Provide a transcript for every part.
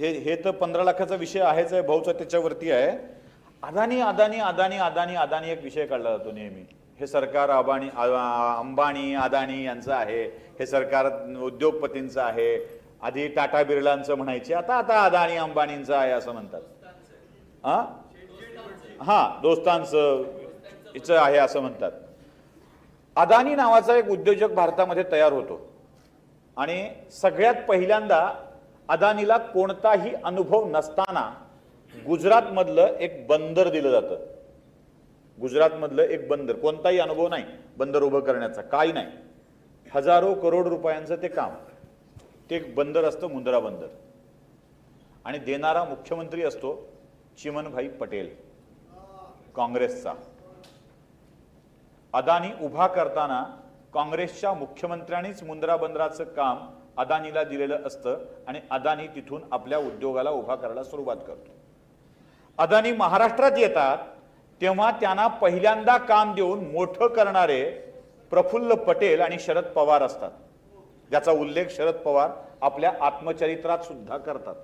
हे हे तर पंधरा लाखाचा विषय आहेच आहे भाऊचा त्याच्यावरती आहे. अदानी अदानी अदानी अदानी अदानी एक विषय काढला जातो नेहमी. हे सरकार अबाणी अंबाणी अंबानी अदानी यांचं आहे. हे सरकार उद्योगपतींचं आहे. आधी टाटा बिर्लांचं म्हणायचे आता आता अदानी अंबानींचं आहे असं म्हणतात. हा हा दोस्तांचं हिचं आहे असं म्हणतात. अदानी नावाचा एक उद्योजक भारतामध्ये तयार होतो. आणि सगळ्यात पहिल्यांदा अदानीला कोणताही अनुभव नसताना गुजरातमधलं एक बंदर दिलं जातं. गुजरातमधलं एक बंदर. कोणताही अनुभव नाही. बंदर उभं करण्याचा. काही नाही. हजारो करोड रुपयांचं ते काम. ते एक बंदर असतं मुंद्रा बंदर. आणि देणारा मुख्यमंत्री असतो चिमनभाई पटेल. काँग्रेसचा. अदानी उभा करताना काँग्रेसच्या मुख्यमंत्र्यांनीच मुंद्रा बंदराचं काम अदानीला दिलेलं असतं आणि अदानी तिथून आपल्या उद्योगाला उभा करायला सुरुवात करतो. अदानी महाराष्ट्रात येतात तेव्हा त्यांना पहिल्यांदा काम देऊन मोठं करणारे प्रफुल्ल पटेल आणि शरद पवार असतात. ज्याचा उल्लेख शरद पवार आपल्या आत्मचरित्रात सुद्धा करतात.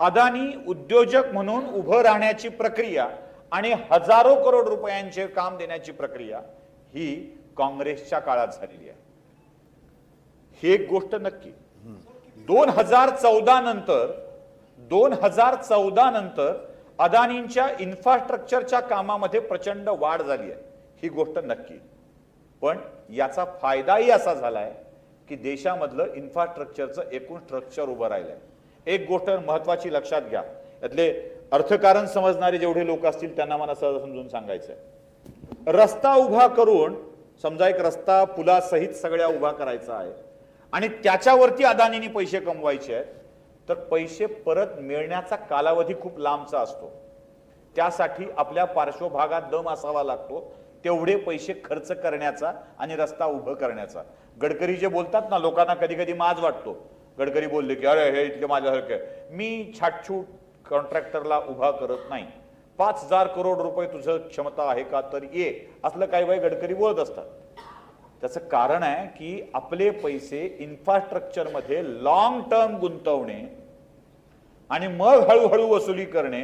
अदानी उद्योजक म्हणून उभं राहण्याची प्रक्रिया आणि हजारो करोड रुपयांचे काम देण्याची प्रक्रिया ही काँग्रेसच्या काळात झालेली आहे. ही एक गोष्ट नक्की. दोन हजार चौदा नंतर दोन हजार चौदा नंतर अदानींच्या इन्फ्रास्ट्रक्चरच्या कामामध्ये प्रचंड वाढ झाली आहे. ही गोष्ट नक्की. पण याचा फायदाही असा झालाय की देशामधलं इन्फ्रास्ट्रक्चरचं एकूण स्ट्रक्चर उभं राहिलंय. एक गोष्ट महत्वाची लक्षात घ्या. यातले अर्थकारण समजणारे जेवढे लोक असतील त्यांना मला सहज समजून सांगायचंय. रस्ता उभा करून समजा एक रस्ता पुलासहित सगळ्या उभा करायचा आहे. आणि त्याच्यावरती अदानीने पैसे कमवायचे आहेत तर पैसे परत मिळण्याचा कालावधी खूप लांबचा असतो. त्यासाठी आपल्या पार्श्वभागात दम असावा लागतो तेवढे पैसे खर्च करण्याचा आणि रस्ता उभं करण्याचा. गडकरी जे बोलतात ना लोकांना कधी कधी माज वाटतो. गडकरी बोलले की अरे हे इथले माझ्यासारखे. मी छाटछूट कॉन्ट्रॅक्टरला उभा करत नाही. पाच हजार करोड रुपये तुझं क्षमता आहे का? तर ये. असलं काही वेळ गडकरी बोलत असतात. त्याचं कारण आहे की आपले पैसे इन्फ्रास्ट्रक्चरमध्ये लॉंग टर्म गुंतवणे आणि मग हळूहळू वसुली करणे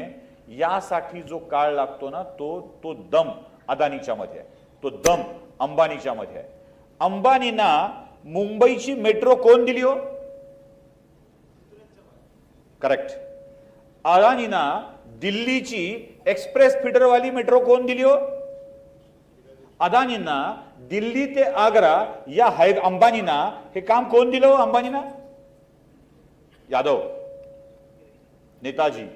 यासाठी जो काळ लागतो ना तो तो दम अदानीच्या मध्ये आहे. तो दम अंबानीच्या मध्ये आहे. अंबानींना मुंबईची मेट्रो कोण दिली हो? करेक्ट अदानींना दिल्लीची एक्सप्रेस फिडरवाली मेट्रो कोण दिली हो? अदानींना दिल्ली ते आग्रा या हाय अंबानींना हे काम कोण दिलं हो अंबानींना? यादव. नेताजी.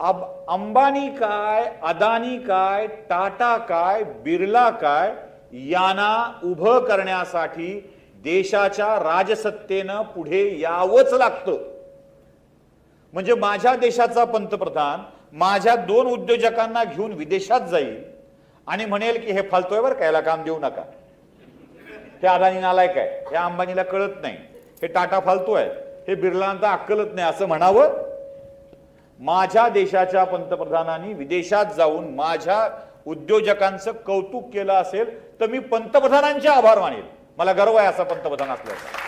अब अंबानी काय अदानी काय टाटा काय बिर्ला काय यांना उभं करण्यासाठी देशाच्या राजसत्तेनं पुढे यावंच लागतं. म्हणजे माझ्या देशाचा पंतप्रधान माझ्या दोन उद्योजकांना घेऊन विदेशात जाईल आणि म्हणेल की हे फालतोय बरं का याला काम देऊ नका. हे अदानी नालायक आहे. हे अंबानीला कळत नाही. हे टाटा फालतू आहे. हे बिर्लांना अक्कलत नाही असं म्हणावं. माझ्या देशाच्या पंतप्रधानांनी विदेशात जाऊन माझ्या उद्योजकांचं कौतुक केलं असेल तर मी पंतप्रधानांचे आभार मानेल. मला गर्व आहे असा पंतप्रधान असल्याचा.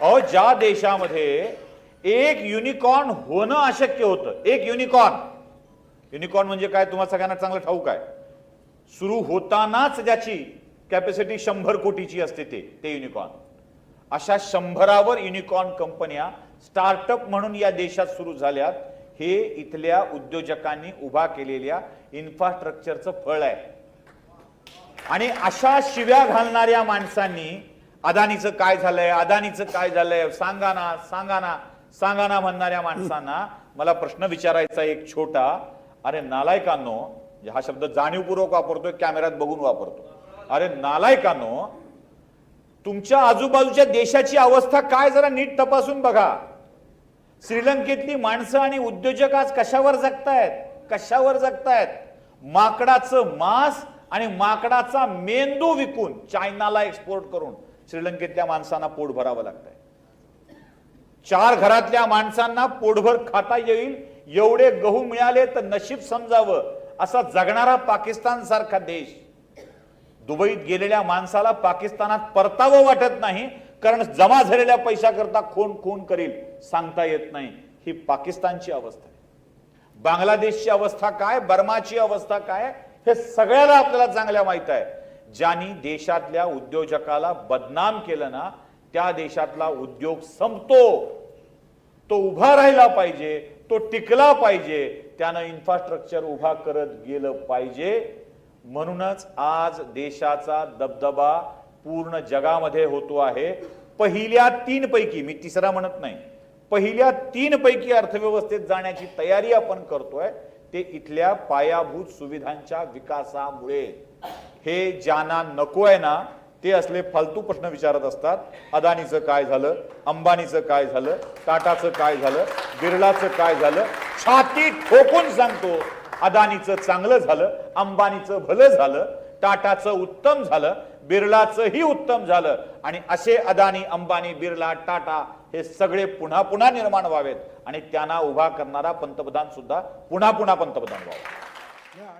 अहो ज्या देशामध्ये एक युनिकॉर्न होणं अशक्य होतं. एक युनिकॉर्न युनिकॉर्न म्हणजे काय? तुम्हाला सगळ्यांना चांगलं ठाऊक आहे. सुरू होतानाच ज्याची कॅपॅसिटी शंभर कोटीची असते ते ते युनिकॉर्न अशा शंभरावर युनिकॉर्न कंपन्या स्टार्टअप म्हणून या देशात सुरू झाल्यात. हे इथल्या उद्योजकांनी उभा केलेल्या इन्फ्रास्ट्रक्चरचं फळ आहे. आणि अशा शिव्या घालणाऱ्या माणसांनी अदानीचं काय झालंय अदानीचं काय झालंय सांगा ना सांगा ना सांगा ना म्हणणाऱ्या माणसांना मला प्रश्न विचारायचा एक छोटा. अरे नालायकांनो हा शब्द जाणीवपूर्वक वापरतोय कॅमेऱ्यात बघून वापरतो. अरे नालायकांनो तुमच्या आजूबाजूच्या देशाची अवस्था काय जरा नीट तपासून बघा. श्रीलंकेतली माणसं आणि उद्योजक आज कशावर जगतायत? कशावर जगतायत? माकडाचं मांस आणि माकडाचा मेंदू विकून चायनाला एक्सपोर्ट करून श्रीलंकेतल्या माणसांना पोट भरावं लागतंय. चार घरातल्या माणसांना पोटभर खाता येईल एवढे गहू मिळाले तर नशीब समजावं असा जगणारा पाकिस्तान सारखा देश. दुबईत गेलेल्या माणसाला पाकिस्तानात परतावं वाटत नाही कारण जमा झालेल्या पैशाकरता कोण कोण करील सांगता येत नाही. ही पाकिस्तानची अवस्था आहे. बांगलादेशची अवस्था काय बर्माची अवस्था काय हे सगळ्याला आपल्याला चांगल्या माहीत आहे. ज्यांनी देशातल्या उद्योजकाला बदनाम केलं ना त्या देशातला उद्योग संपतो. तो उभा राहिला पाहिजे तो टिकला पाहिजे त्यानं इन्फ्रास्ट्रक्चर उभा करत गेलं पाहिजे. म्हणूनच आज देशाचा दबदबा पूर्ण जगामध्ये होतो आहे. पहिल्या तीन पैकी मी तिसरा म्हणत नाही पहिल्या तीन पैकी अर्थव्यवस्थेत जाण्याची तयारी आपण करतोय ते इथल्या पायाभूत सुविधांच्या विकासामुळे. हे ज्यांना नको आहे ना ते असले फालतू प्रश्न विचारत असतात. अदानीचं काय झालं? अंबानीचं काय झालं? टाटाचं काय झालं? बिर्लाचं काय झालं? छाती ठोकून सांगतो. अदानीचं चांगलं झालं अंबानीचं भलं झालं टाटाचं उत्तम झालं बिर्लाचंही उत्तम झालं. आणि असे अदानी अंबानी बिर्ला टाटा हे सगळे पुन्हा पुन्हा निर्माण व्हावेत. आणि त्यांना उभा करणारा पंतप्रधान सुद्धा पुन्हा पुन्हा पंतप्रधान व्हावा.